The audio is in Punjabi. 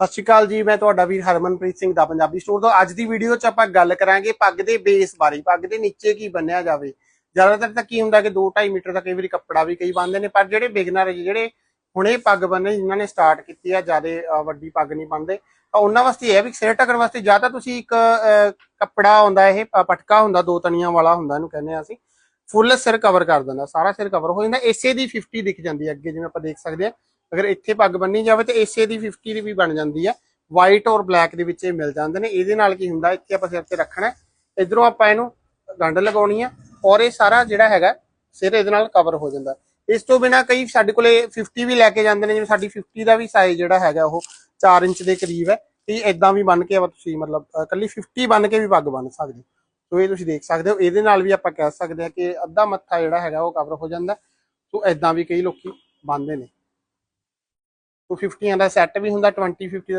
ਸਤਿ ਸ਼੍ਰੀ ਅਕਾਲ ਜੀ ਮੈਂ ਤੁਹਾਡਾ ਵੀਰ ਹਰਮਨਪ੍ਰੀਤ ਸਿੰਘ ਦਾ ਪੰਜਾਬੀ ਸਟੋਰ ਤੋਂ। ਅੱਜ ਦੀ ਵੀਡੀਓ 'ਚ ਆਪਾਂ ਗੱਲ ਕਰਾਂਗੇ ਪੱਗ ਦੇ ਬੇਸ ਬਾਰੇ। ਪੱਗ ਦੇ ਨੀਚੇ ਕੀ ਬੰਨਿਆ ਜਾਵੇ? ਜ਼ਿਆਦਾਤਰ ਤਾਂ ਕੀ ਹੁੰਦਾ ਕਿ 2.5 ਮੀਟਰ ਦਾ ਕਈ ਵਾਰੀ ਕੱਪੜਾ ਵੀ ਕਈ ਬੰਨਦੇ ਨੇ ਪਰ ਜਿਹੜੇ ਬਿਗਨਰ ਜਿਹੜੇ ਹੁਣੇ ਪੱਗ ਬੰਨੇ ਜਿਨ੍ਹਾਂ ਨੇ ਸਟਾਰਟ ਕੀਤੀ ਆ ਜ਼ਿਆਦਾ ਵੱਡੀ ਪੱਗ ਨਹੀਂ ਬੰਨਦੇ ਤਾਂ ਉਹਨਾਂ ਵਾਸਤੇ ਇਹ ਹੈ ਵੀ ਸਿਰ ਢੱਕਣ ਵਾਸਤੇ ਜਾਂ ਤਾਂ ਤੁਸੀਂ ਇੱਕ ਅਹ, ਕੱਪੜਾ ਹੁੰਦਾ ਇਹ ਪਟਕਾ ਹੁੰਦਾ ਦੋ ਤਣੀਆਂ ਵਾਲਾ ਹੁੰਦਾ ਇਹਨੂੰ ਕਹਿੰਦੇ ਆ ਅਸੀਂ ਫੁੱਲ ਸਿਰ ਕਵਰ ਕਰ ਦਿੰਦਾ ਸਾਰਾ ਸਿਰ ਕਵਰ ਹੋ ਜਾਂਦਾ ਇਸੇ ਦੀ 50 ਦਿਖ ਜਾਂਦੀ ਹੈ ਅੱਗੇ ਜਿਵੇਂ ਆਪਾਂ ਦੇਖ ਸਕਦੇ ਆ ਅਗਰ ਇੱਥੇ ਪੱਗ ਬੰਨੀ ਜਾਵੇ ਤੇ ਇਸੇ ਦੀ 50 ਦੀ ਵੀ ਬਣ ਜਾਂਦੀ ਆ। ਵਾਈਟ ਔਰ ਬਲੈਕ ਦੇ ਵਿੱਚ ਇਹ ਮਿਲ ਜਾਂਦੇ ਨੇ। ਇਹਦੇ ਨਾਲ ਕੀ ਹੁੰਦਾ, ਇੱਥੇ ਆਪਾਂ ਸਿਰ ਤੇ ਰੱਖਣਾ ਹੈ। ਇੱਧਰੋਂ ਆਪਾਂ ਇਹਨੂੰ ਗੰਢ ਲਗਾਉਣੀ ਆ ਔਰ ਇਹ ਸਾਰਾ ਜਿਹੜਾ ਹੈਗਾ, ਸਿਰ ਇਹਦੇ ਨਾਲ ਕਵਰ ਹੋ ਜਾਂਦਾ। ਇਸ ਤੋਂ ਬਿਨਾ ਕਈ ਸਾਡੇ ਕੋਲੇ 50 ਵੀ ਲੈ ਕੇ ਜਾਂਦੇ ਨੇ, ਜਿਵੇਂ ਸਾਡੀ 50 ਦਾ ਵੀ ਸਾਈਜ਼ ਜਿਹੜਾ ਹੈਗਾ, ਉਹ 4 ਇੰਚ ਦੇ ਕਰੀਬ ਹੈ। ਤੇ ਇਦਾਂ ਵੀ ਬੰਨ ਕੇ ਆਪਾਂ ਤੁਸੀਂ ਮਤਲਬ, ਅਹ ਇਕੱਲੀ 50 ਬੰਨ ਕੇ ਵੀ ਪੱਗ ਬੰਨ ਸਕਦੇ ਹੋ। ਸੋ ਇਹ ਤੁਸੀਂ ਦੇਖ ਸਕਦੇ ਹੋ। ਇਹਦੇ ਨਾਲ ਵੀ ਆਪਾਂ ਕਹਿ ਸਕਦੇ ਹਾਂ ਕਿ ਅੱਧਾ ਮੱਥਾ ਜਿਹੜਾ ਹੈਗਾ, ਉਹ ਕਵਰ ਹੋ ਜਾਂਦਾ। ਸੋ ਇਦਾਂ ਵੀ ਕਈ ਲੋਕੀ ਬੰਨਦੇ ਨੇ। ਸੋ 50 ਦਾ ਸੈੱਟ ਵੀ ਹੁੰਦਾ 20 50